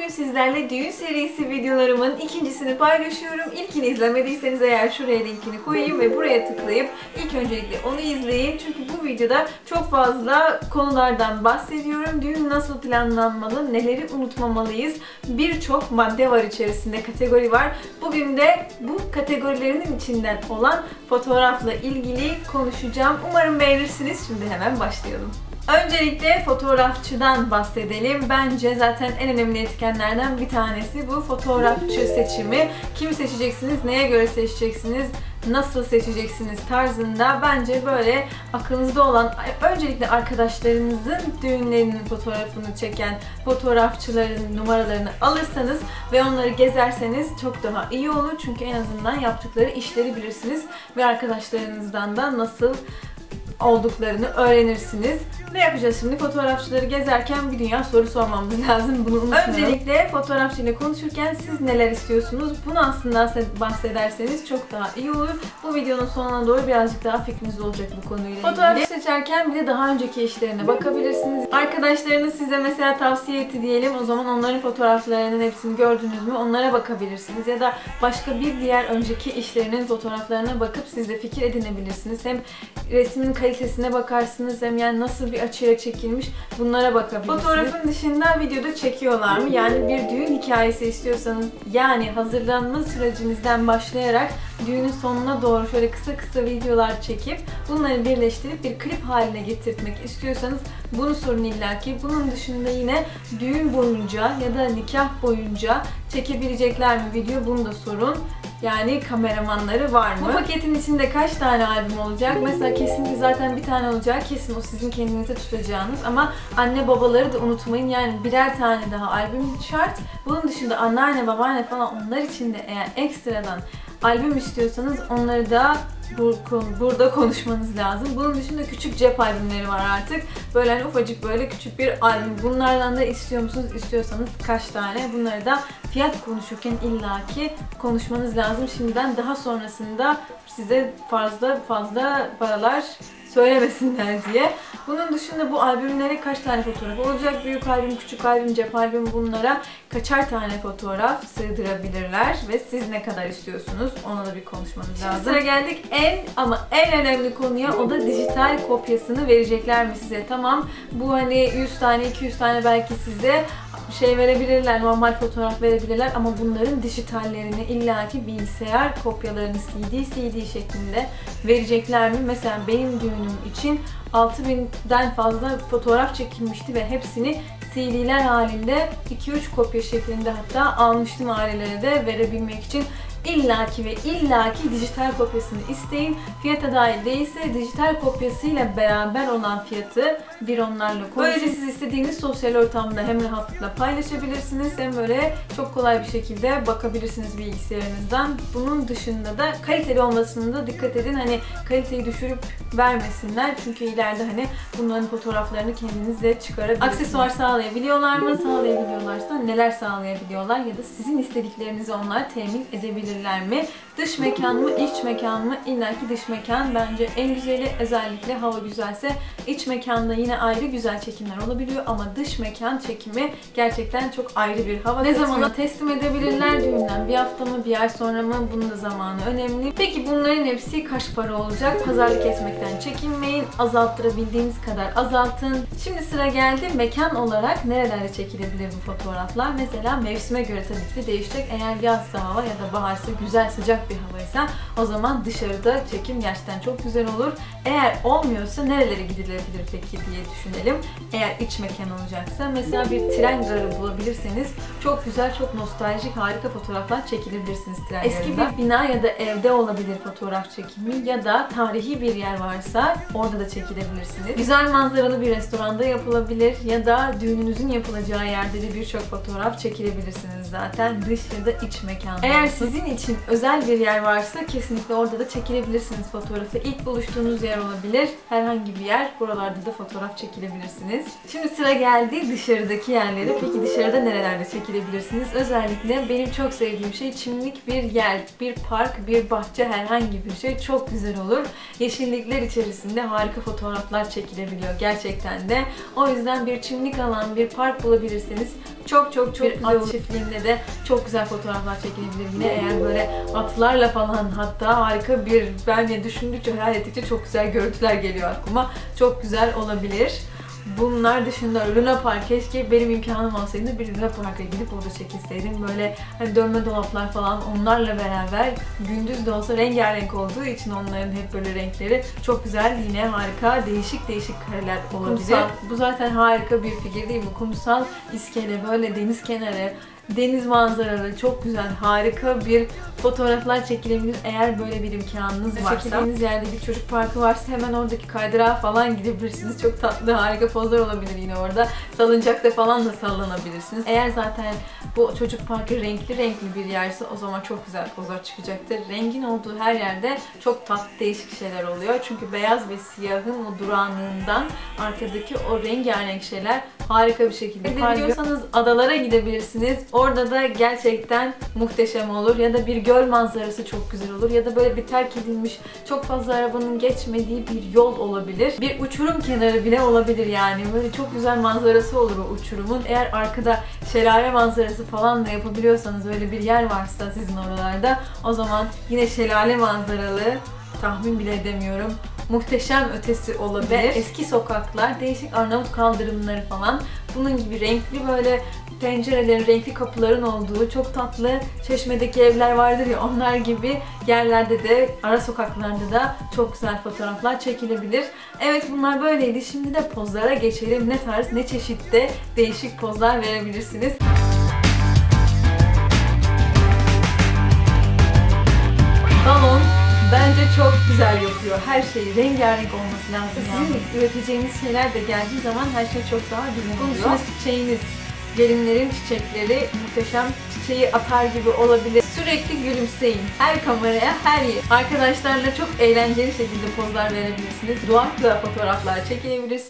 Bugün sizlerle düğün serisi videolarımın ikincisini paylaşıyorum. İlkini izlemediyseniz eğer şuraya linkini koyayım ve buraya tıklayıp ilk öncelikle onu izleyin. Çünkü bu videoda çok fazla konulardan bahsediyorum. Düğün nasıl planlanmalı, neleri unutmamalıyız. Birçok madde var içerisinde, kategori var. Bugün de bu kategorilerinin içinden olan fotoğrafla ilgili konuşacağım. Umarım beğenirsiniz. Şimdi hemen başlayalım. Öncelikle fotoğrafçıdan bahsedelim. Bence zaten en önemli etkenlerden bir tanesi bu fotoğrafçı seçimi. Kimi seçeceksiniz, neye göre seçeceksiniz, nasıl seçeceksiniz tarzında bence böyle aklınızda olan öncelikle arkadaşlarınızın düğünlerinin fotoğrafını çeken fotoğrafçıların numaralarını alırsanız ve onları gezerseniz çok daha iyi olur. Çünkü en azından yaptıkları işleri bilirsiniz ve arkadaşlarınızdan da nasıl olduklarını öğrenirsiniz. Ne yapacağız şimdi? Fotoğrafçıları gezerken bir dünya soru sormamız lazım. Bunu unutmayalım. Öncelikle fotoğrafçıyla konuşurken siz neler istiyorsunuz? Bunu aslında bahsederseniz çok daha iyi olur. Bu videonun sonuna doğru birazcık daha fikriniz olacak bu konuyla ilgili. Fotoğraf seçerken bir de daha önceki işlerine bakabilirsiniz. Arkadaşlarınız size mesela tavsiye etti diyelim. O zaman onların fotoğraflarının hepsini gördünüz mü? Onlara bakabilirsiniz. Ya da başka bir diğer önceki işlerinin fotoğraflarına bakıp siz de fikir edinebilirsiniz. Hem resmin kalitesine bakarsınız hem yani nasıl bir açıya çekilmiş bunlara bakabilirsiniz. Fotoğrafın dışında videoda çekiyorlar mı? Yani bir düğün hikayesi istiyorsanız yani hazırlanma sürecinizden başlayarak düğünün sonuna doğru şöyle kısa kısa videolar çekip bunları birleştirip bir klip haline getirtmek istiyorsanız bunu sorun illaki. Bunun dışında yine düğün boyunca ya da nikah boyunca çekebilecekler mi video bunu da sorun. Yani kameramanları var mı? Bu paketin içinde kaç tane albüm olacak? Mesela kesinlikle zaten bir tane olacak. Kesin o sizin kendinize tutacağınız. Ama anne babaları da unutmayın. Yani birer tane daha albüm şart. Bunun dışında anneanne, babaanne falan onlar için de eğer ekstradan albüm istiyorsanız onları da burada konuşmanız lazım. Bunun dışında küçük cep albümleri var artık. Böyle hani ufacık böyle küçük bir albüm. Bunlardan da istiyor musunuz? İstiyorsanız kaç tane? Bunları da fiyat konuşurken illaki konuşmanız lazım. Şimdiden daha sonrasında size fazla fazla paralar söylemesinler diye. Bunun dışında bu albümlere kaç tane fotoğraf olacak? Büyük albüm, küçük albüm, cep albüm bunlara kaçar tane fotoğraf sığdırabilirler ve siz ne kadar istiyorsunuz ona da bir konuşmanız lazım. Şimdi sıra geldik en ama en önemli konuya o da dijital kopyasını verecekler mi size? Tamam bu hani 100 tane 200 tane belki size şey verebilirler, normal fotoğraf verebilirler ama bunların dijitallerini illaki bilgisayar kopyalarını CD CD şeklinde verecekler mi? Mesela benim düğünüm için 6000'den fazla fotoğraf çekilmişti ve hepsini CD'ler halinde 2-3 kopya şeklinde hatta almıştım ailelere de verebilmek için illaki ve illaki dijital kopyasını isteyin. Fiyata dahil değilse dijital kopyasıyla beraber olan fiyatı bir onlarla konuşun. Böylece siz istediğiniz sosyal ortamda hem rahatlıkla paylaşabilirsiniz hem böyle çok kolay bir şekilde bakabilirsiniz bilgisayarınızdan. Bunun dışında da kaliteli olmasını da dikkat edin. Hani kaliteyi düşürüp vermesinler. Çünkü ileride hani bunların fotoğraflarını kendiniz de çıkarabilirsiniz. Aksesuar sağlayabiliyorlar mı? Sağlayabiliyorlarsa neler sağlayabiliyorlar ya da sizin istediklerinizi onlar temin edebilir olabilirler mi? Dış mekan mı, iç mekan mı? İlla ki dış mekan bence en güzeli. Özellikle hava güzelse iç mekanda yine ayrı güzel çekimler olabiliyor ama dış mekan çekimi gerçekten çok ayrı bir hava. Ne zamana teslim edebilirler düğünden? Bir hafta mı, bir ay sonra mı? Bunun da zamanı önemli. Peki bunların hepsi kaç para olacak? Pazarlık etmekten çekinmeyin. Azalttırabildiğiniz kadar azaltın. Şimdi sıra geldi mekan olarak nerelerde çekilebilir bu fotoğraflar? Mesela mevsime göre tabii ki değişecek. Eğer yazsa hava ya da baharsa güzel sıcak bir havaysa o zaman dışarıda çekim gerçekten çok güzel olur. Eğer olmuyorsa nerelere gidilebilir peki diye düşünelim. Eğer iç mekan olacaksa mesela bir tren garı bulabilirseniz çok güzel, çok nostaljik, harika fotoğraflar çekilebilirsiniz tren Eski bir bina ya da evde olabilir fotoğraf çekimi ya da tarihi bir yer varsa orada da çekilebilirsiniz. Güzel manzaralı bir restoranda yapılabilir ya da düğününüzün yapılacağı yerde de birçok fotoğraf çekilebilirsiniz zaten dış ya da iç mekan. Eğer Sizin için özel bir yer varsa kesinlikle orada da çekilebilirsiniz fotoğrafı. İlk buluştuğunuz yer olabilir. Herhangi bir yer. Buralarda da fotoğraf çekilebilirsiniz. Şimdi sıra geldi dışarıdaki yerlere. Peki dışarıda nerelerde çekilebilirsiniz? Özellikle benim çok sevdiğim şey çimlik bir yer, bir park, bir bahçe herhangi bir şey çok güzel olur. Yeşillikler içerisinde harika fotoğraflar çekilebiliyor gerçekten de. O yüzden bir çimlik alan, bir park bulabilirseniz çok çok çok bir güzel olur. çiftliğinde de çok güzel fotoğraflar çekilebilir. Yine eğer böyle atlarla falan hatta harika bir ben de düşündükçe hayal ettikçe çok güzel görüntüler geliyor aklıma. Çok güzel olabilir. Bunlar dışında Luna Park keşke benim imkanım olsaydı bir Luna Park'a gidip orada çekilseydim. Böyle hani dönme dolaplar falan onlarla beraber gündüz de olsa rengarenk olduğu için onların hep böyle renkleri çok güzel yine harika değişik değişik kareler olabilir. Kumsal. Bu zaten harika bir fikir değil mi? Kumsal iskele böyle deniz kenarı deniz manzaralı çok güzel harika bir fotoğraflar çekilebilir eğer böyle bir imkanınız varsa. Çekildiğiniz yerde bir çocuk parkı varsa hemen oradaki kaydırağa falan gidebilirsiniz. Çok tatlı harika pozlar olabilir yine orada. Salıncakta falan da sallanabilirsiniz. Eğer zaten bu çocuk parkı renkli renkli bir yerse o zaman çok güzel pozlar çıkacaktır. Rengin olduğu her yerde çok tatlı değişik şeyler oluyor. Çünkü beyaz ve siyahın o durağanlığından arkadaki o rengarenk şeyler harika bir şekilde Gidebiliyorsanız adalara gidebilirsiniz. Orada da gerçekten muhteşem olur. Ya da bir göl manzarası çok güzel olur. Ya da böyle bir terk edilmiş çok fazla arabanın geçmediği bir yol olabilir. Bir uçurum kenarı bile olabilir yani. Böyle çok güzel manzarası olur o uçurumun. Eğer arkada şelale manzarası falan da yapabiliyorsanız öyle bir yer varsa sizin oralarda o zaman yine şelale manzaralı tahmin bile edemiyorum. Muhteşem ötesi olabilir. Ve eski sokaklar, değişik Arnavut kaldırımları falan. Bunun gibi renkli böyle pencerelerin, renkli kapıların olduğu çok tatlı çeşmedeki evler vardır ya onlar gibi yerlerde de ara sokaklarda da çok güzel fotoğraflar çekilebilir. Evet bunlar böyleydi. Şimdi de pozlara geçelim. Ne tarz ne çeşitte değişik pozlar verebilirsiniz. Balon bence çok güzel yapıyor. Her şey rengarenk olması lazım. Sizin üreteceğiniz şeyler de geldiği zaman her şey çok daha güzel oluyor. Bunun çiçeğiniz, gelinlerin çiçekleri muhteşem çiçeği atar gibi olabilir. Sürekli gülümseyin. Her kameraya, her yer. Arkadaşlarla çok eğlenceli şekilde pozlar verebilirsiniz. Duakla fotoğraflar çekilebilirsiniz.